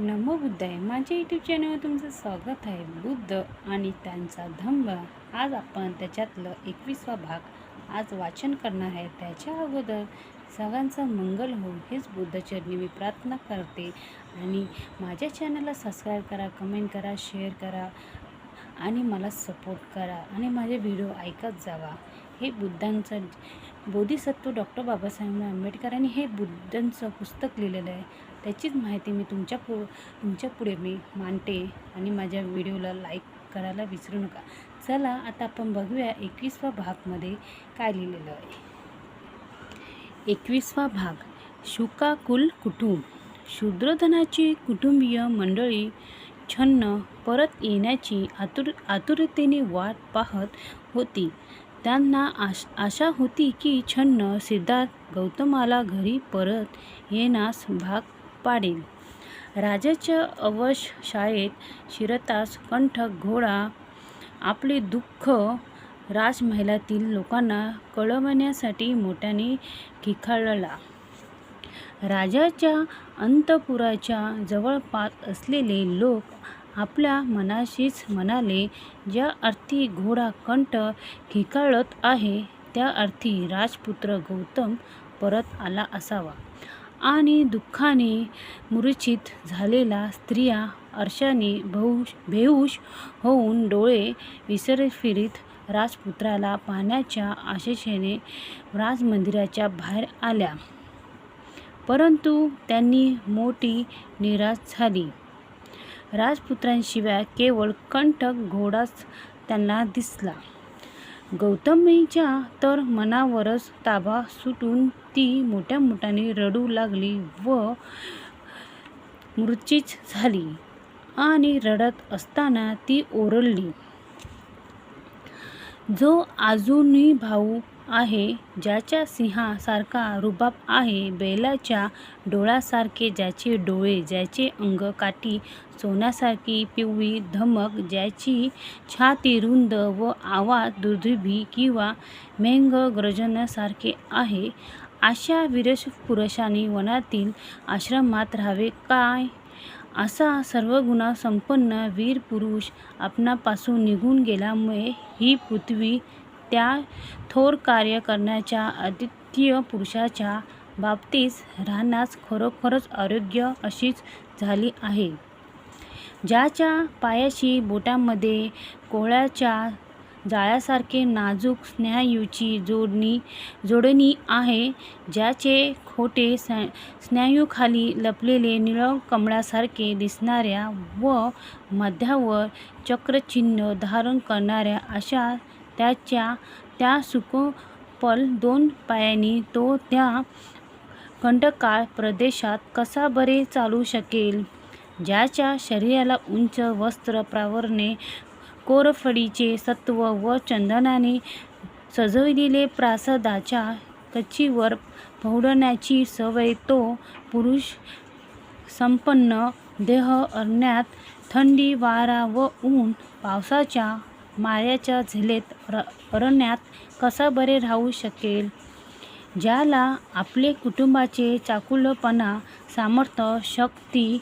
नमो बुद्धाय माझ्या यूट्यूब चॅनलवर तुमचं स्वागत आहे. बुद्ध आणि त्यांचा धम्म. आज आपण त्याच्यातलं एकवीसवा भाग आज वाचन करणार आहे. त्याच्या अगोदर सगळ्यांचं मंगल हो हेच बुद्धचरणी मी प्रार्थना करते. आणि माझ्या चॅनलला सबस्क्राईब करा कमेंट करा शेअर करा आणि मला सपोर्ट करा आणि माझे व्हिडिओ ऐकत जावा. हे बुद्धांचं बोधिसत्व डॉक्टर बाबासाहेब आंबेडकरांनी हे बुद्धांचं पुस्तक लिहिलेलं आहे. त्याचीच माहिती मी तुमच्या पु तुमच्यापुढे मी मांडते आणि माझ्या व्हिडिओला लाईक करायला विसरू नका. चला आता आपण बघूया एकवीसवा भागमध्ये काय लिहिलेलं आहे. एकवीसवा भाग शुकाकुल कुटुंब. शूद्रधनाची कुटुंबीय मंडळी छन्न परत येण्याची आतुर आतुरतेने वाट पाहत होती. त्यांना आश आशा होती की छन्न सिद्धार्थ गौतमाला घरी परत येण्यास भाग पाडेल. राजाच्या अवश शाळेत शिरतास कंठ घोडा. आपले दुःख राजमहलातील लोकांना कळवण्यासाठी मोठ्याने खिखाळला राजाच्या अंतपुराच्या जवळपास असलेले लोक आपल्या मनाशीच म्हणाले ज्या अर्थी घोडा कंठ खिकाळत आहे त्या अर्थी राजपुत्र गौतम परत आला असावा. आणि दुःखाने मूर्छित झालेला स्त्रिया अर्शाने बहुश बेहूश होऊन डोळे विसरफिरीत राजपुत्राला पाहण्याच्या आशेषेने राजमंदिराच्या बाहेर आल्या. परंतु त्यांनी मोठी निराश झाली. राजपुत्रांशिवाय केवळ कंठक घोडाच त्यांना दिसला. गौतमीच्या तर मनावरच ताबा सुटून ती मोठ्या मोठ्याने रडू लागली व मूर्छित झाली आणि रडत असताना ती ओरडली जो अजूनही भाऊ आहे. ज्याच्या सिंहासारखा रुबाब आहे बैलाच्या डोळ्यासारखे ज्याचे डोळे ज्याचे अंग काठी सोन्यासारखी पिवळी धमक ज्याची छाती रुंद व आवाज दुर्दुभी किंवा मेंग गर्जनासारखे आहे. अशा वीरश पुरुषाने वनातील आश्रमात राहावे काय? असा सर्वगुणा संपन्न वीर पुरुष आपणापासून निघून गेल्यामुळे ही पृथ्वी त्या थोर कार्य करण्याच्या अद्वितीय पुरुषाच्या बाबतीस राहण्यास खरोखरच आरोग्य अशीच झाली आहे. ज्याच्या पायाशी बोटामध्ये कोहळ्याच्या जाळ्यासारखे नाजूक स्नायूची जोडणी जोडणी आहे ज्याचे खोटे स्ना स्नायूखाली लपलेले निळं कमळासारखे दिसणाऱ्या व मध्यावर चक्रचिन्ह धारण करणाऱ्या अशा त्याच्या त्या सुकोपल दोन पायांनी तो त्या खंडकाळ प्रदेशात कसा बरे चालू शकेल? ज्याच्या शरीराला उंच वस्त्र प्रावरणे कोरफडीचे सत्व व चंदनाने सजविलेले प्रासादाच्या कच्चीवर फोडण्याची सवय तो पुरुष संपन्न देह अरण्यात थंडी वारा व ऊन पावसाच्या मायाच्या झिलेत र अरण्यात कसा बरे राहू शकेल? ज्याला आपले कुटुंबाचे चाकुलपणा सामर्थ्य शक्ती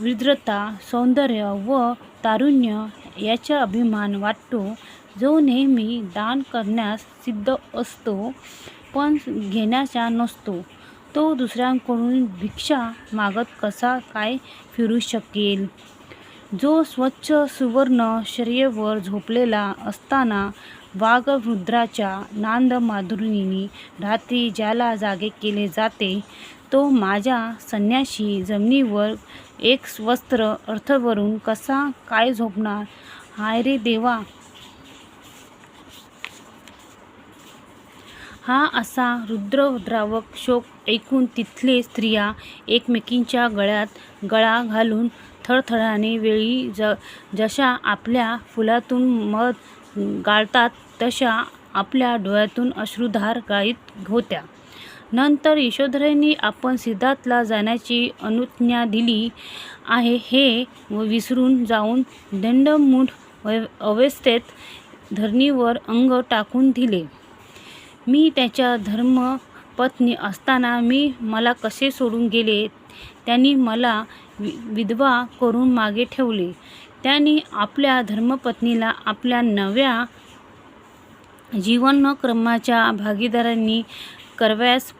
विद्रता सौंदर्य व तारुण्य याचा अभिमान वाटतो जो नेहमी दान करण्यास सिद्ध असतो पण घेण्याचा नसतो. तो दुसऱ्यांकडून भिक्षा मागत कसा काय फिरू शकेल? जो स्वच्छ सुवर्ण शर्येवर झोपलेला असताना वाघरुद्राच्या नादमाधुरीने रात्री ज्याला जागे केले जाते तो माझ्या संन्याशी जमिनीवर एक वस्त्र अर्थवरून कसा काय झोपणार? हाय रे देवा! हा असा रुद्रद्रावक शोक ऐकून तिथले स्त्रिया एकमेकींच्या गळ्यात गळा घालून थरथराने वेळी ज जशा आपल्या फुलातून मध गाळतात तशा आपल्या डोळ्यातून अश्रुधार गाळीत होत्या. नंतर यशोधरेने आपण सिद्धार्थला जाण्याची अनुज्ञा दिली आहे. हे विसरून जाऊन दंडमूठ अवस्थेत धरणीवर अंग टाकून दिले. मी त्याच्या धर्मपत्नी असताना मी मला कसे सोडून गेले? त्यांनी मला वि विधवा करून मागे ठेवले. त्यांनी आपल्या धर्मपत्नीला आपल्या नव्या जीवनक्रमाच्या भागीदारांनी करव्यास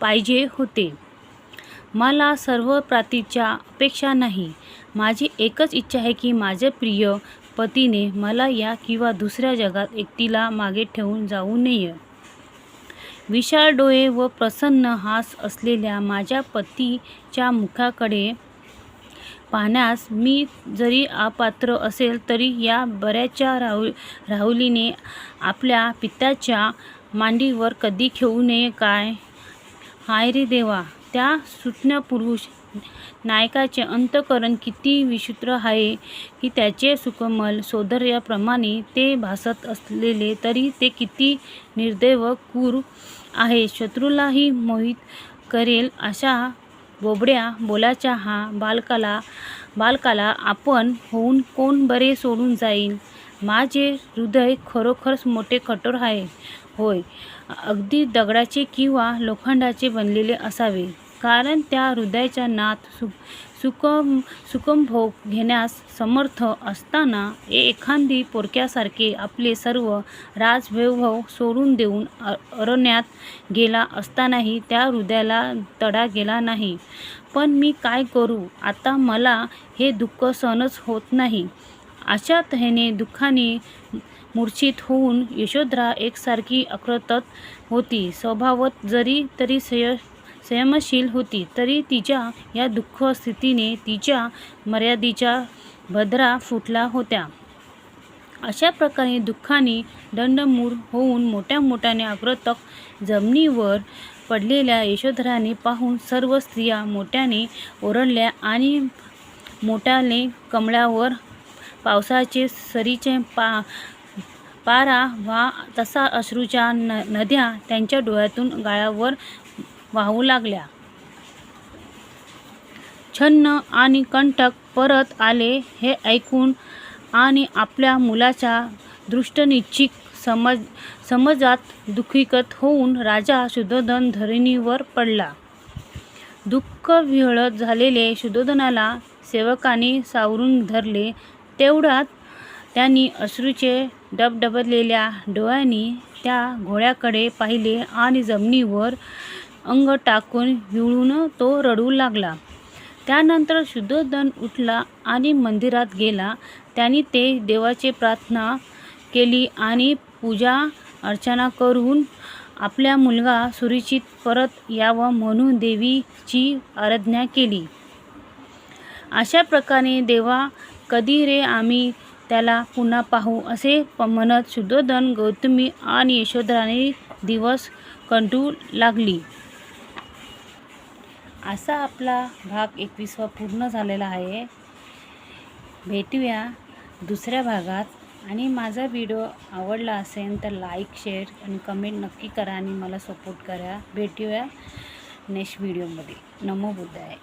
पाहिजे होते. मला सर्व प्रातीच्या अपेक्षा नाही. माझी एकच इच्छा आहे की माझ्या प्रिय पतीने मला या किंवा दुसऱ्या जगात एकटीला मागे ठेवून जाऊ नये. विशाल डोळे व प्रसन्न हास असलेल्या माझ्या पतीच्या मुखाकडे पाहण्यास मी जरी अपात्र असेल तरी या बऱ्याचशा राहु राहुलीने आपल्या पित्याच्या मांडीवर कधी खेळू नये काय? हाय रे देवा! त्या सुटण्यापुरुष नायकाचे अंतकरण किती विचित्र आहे की त्याचे सुकमल सौंदर्याप्रमाणे ते भासत असलेले तरी ते किती निर्दैव क्रूर आहे. शत्रूलाही मोहित करेल अशा बोबड्या बोलाच्या हा बालकाला बालकाला आपण होऊन कोण बरे सोडून जाईल माझे हृदय खरोखरच मोठे कठोर आहे. होय अगदी दगडाचे किंवा लोखंडाचे बनलेले असावे. कारण त्या हृदयाच्या नात सु सुकम सुकमभोग घेण्यास समर्थ असताना एखादी पोरक्यासारखे आपले सर्व राजवैभव सोडून देऊन अ अरण्यात गेला असतानाही त्या हृदयाला तडा गेला नाही. पण मी काय करू? आता मला हे दुःख सहनच होत नाही. अशा तऱ्हेने दुःखाने मूर्छित होऊन यशोधरा एकसारखी अक्रतत होती. स्वभावत जरी तरी सय संयमशील होती तरी तिच्या या दुःख स्थितीने तिच्या मर्यादेच्या भद्रा फुटला होत्या. अशा प्रकारे दुःखाने दंडमूर होऊन मोठ्या मोठ्याने अग्रतक जमिनीवर पडलेल्या यशोधराने पाहून सर्व स्त्रिया मोठ्याने ओरडल्या आणि मोठ्याने कमळावर पावसाचे सरीचे पा पारा वा तसा अश्रूच्या न नद्या त्यांच्या डोळ्यातून गाळावर वाहू लागल्या. छन्न आणि कंटक परत आले हे ऐकून आणि आपल्या मुलाच्या दृष्टनिश्चित समज समजात दुःखीकत होऊन राजा शुद्धोधन धरणीवर पडला. दुःख विहळत झालेले शुद्धोधनाला सेवकाने सावरून धरले. तेवढ्यात त्यांनी अश्रूचे डबडबलेल्या डोळ्यांनी त्या घोड्याकडे पाहिले आणि जमिनीवर अंग टाकून हिळून तो रडू लागला. त्यानंतर शुद्धोधन उठला आणि मंदिरात गेला. त्यांनी ते देवाची प्रार्थना केली आणि पूजा अर्चना करून आपल्या मुलगा सुरक्षित परत यावं म्हणून देवीची आराधना केली. अशा प्रकारे देवा कधी रे आम्ही त्याला पुन्हा पाहू? असे प म्हणत शुद्धोधन गौतमी आणि यशोधराने दिवस कंटू लागली. असा आपला भाग एकवीसवा पूर्ण झालेला आहे. भेटूया दुसऱ्या भागात. आणि माझा व्हिडिओ आवडला असेल तर लाईक शेअर आणि कमेंट नक्की करा आणि मला सपोर्ट करा. भेटूया नेक्स्ट व्हिडिओमध्ये. नमो बुद्धाय.